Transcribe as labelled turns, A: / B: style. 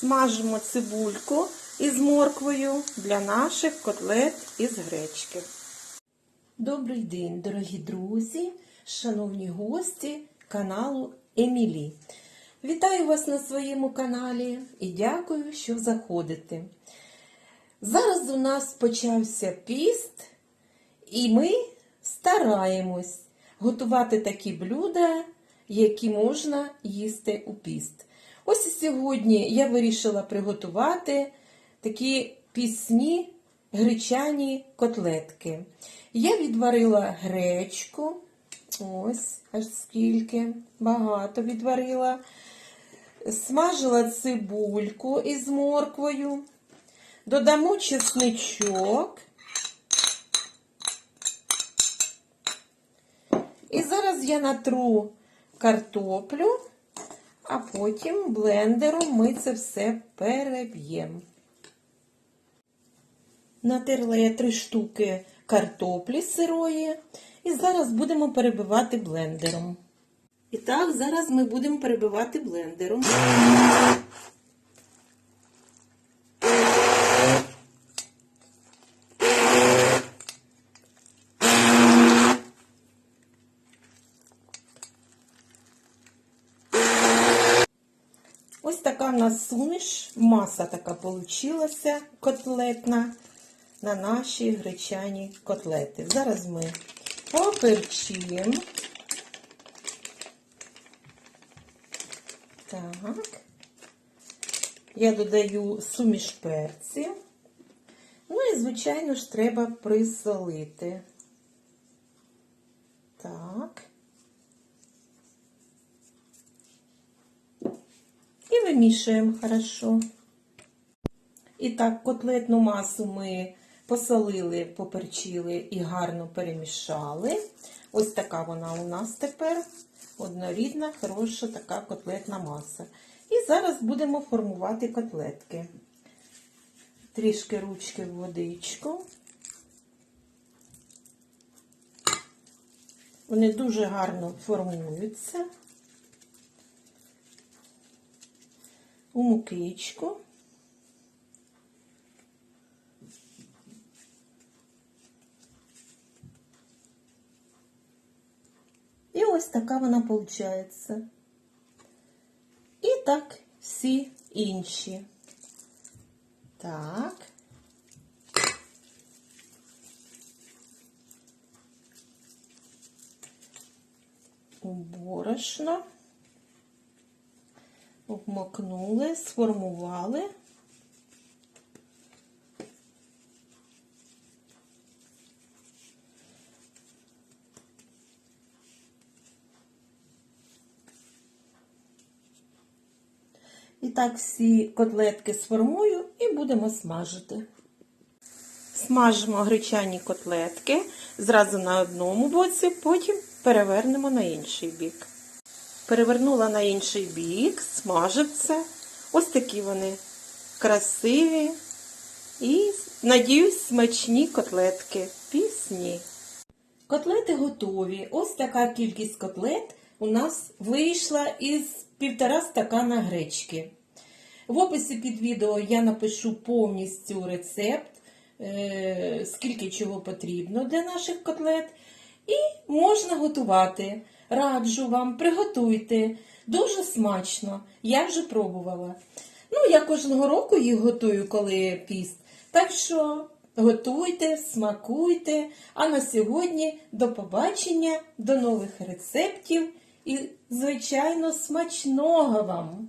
A: Смажимо цибульку із морквою для наших котлет із гречки. Добрий день, дорогі друзі, шановні гості каналу Емілі. Вітаю вас на своєму каналі і дякую, що заходите. Зараз у нас почався піст, і ми стараємось готувати такі блюда, які можна їсти у піст. Ось і сьогодні я вирішила приготувати такі пісні гречані котлетки. Я відварила гречку, ось аж скільки, багато відварила. Смажила цибульку із морквою. Додамо чесничок. І зараз я натру картоплю, а потім блендером ми це все переб'ємо. Натерла я три штуки картоплі сирої, і зараз будемо перебивати блендером. І так, зараз ми будемо перебивати блендером. Ось така в нас суміш, маса така получилася котлетна на наші гречані котлети. Зараз ми поперчимо. Так. Я додаю суміш перців. Ну і, звичайно ж, треба присолити. Так. І вимішуємо хорошо. І так, котлетну масу ми посолили, поперчили і гарно перемішали. Ось така вона у нас тепер. Однорідна, хороша така котлетна маса. І зараз будемо формувати котлетки. Трішки ручки в водичку. Вони дуже гарно формуються. У мукичку. І ось така вона виходить. І так всі інші. Так. У борошно. Обмокнули, сформували. І так всі котлетки сформую і будемо смажити. Смажимо гречані котлетки зразу на одному боці, потім перевернемо на інший бік. Перевернула на інший бік, смажаться. Ось такі вони красиві і, надіюсь, смачні котлетки. Пісні. Котлети готові. Ось така кількість котлет у нас вийшла із півтора стакана гречки. В описі під відео я напишу повністю рецепт, е, скільки чого потрібно для наших котлет. І можна готувати. Раджу вам, приготуйте. Дуже смачно. Я вже пробувала. Ну, я кожного року їх готую, коли піст. Так що готуйте, смакуйте. А на сьогодні до побачення, до нових рецептів і, звичайно, смачного вам!